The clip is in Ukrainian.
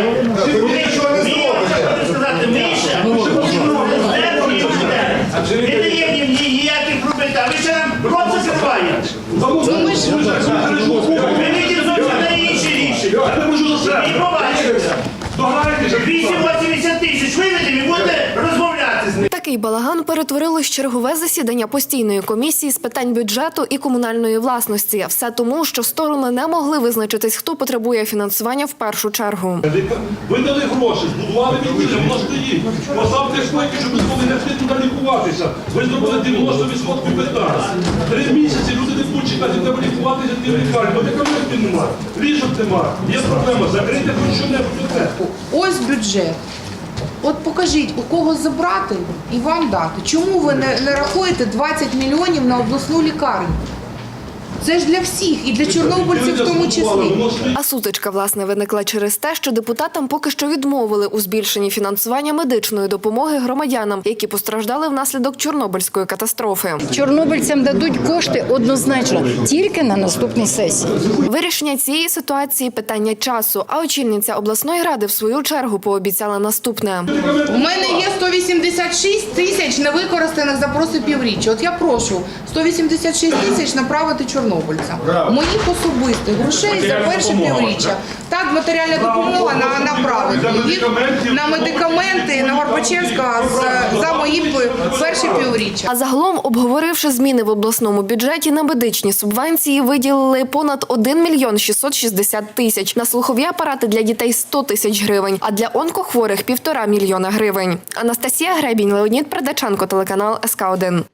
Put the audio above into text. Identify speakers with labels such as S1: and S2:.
S1: Ви нічого не зробите.
S2: сказати, ми ще не їм ніяких робити, а ви ще нам рот закриваєте. Ми видимо зовсім на інші рішення.
S3: Не
S2: І побачите. 880 тисяч виведемо і будете розмовляти з ним.
S4: Такий балаган перетворилось чергове засідання постійної комісії з питань бюджету і комунальної власності. Все тому, що сторони не могли визначитись, хто потребує фінансування в першу чергу.
S3: Ви дали гроші, збудували відділля, воно стоїть. Поставте стойки, щоб ми змогли не йти туди лікуватися. Ви зробили 90% питань. Три місяці люди не будуть чекати, треба лікуватися ті лікарні. Медикаментів нема, ліжок нема. Є проблема, закрити хоч що-небудь. оце.
S5: Ось бюджет. От покажіть, у кого забрати і вам дати. Чому ви не, не рахуєте 20 мільйонів на обласну лікарню? Це ж для всіх, і для чорнобильців в тому числі.
S4: А сутичка власне виникла через те, що депутатам поки що відмовили у збільшенні фінансування медичної допомоги громадянам, які постраждали внаслідок чорнобильської катастрофи.
S6: Чорнобильцям дадуть кошти однозначно тільки на наступній сесії.
S4: Вирішення цієї ситуації питання часу. А очільниця обласної ради в свою чергу пообіцяла наступне.
S5: У мене є 186 тисяч невикористаних за просто півріччя. От я прошу 186 тисяч направити чорнобильцям. Моїх особистих грошей за перше півріччя. Так, матеріальна допомога на направити їх на медикаменти на Горбачевська з- за мої перші півріччя.
S4: А загалом, обговоривши зміни в обласному бюджеті, на медичні субвенції виділили понад 1 мільйон 660 тисяч, на слухові апарати для дітей 100 тисяч гривень, а для онкохворих – півтора мільйона гривень. Анастасія Гребінь, Леонід Передаченко, телеканал СК 1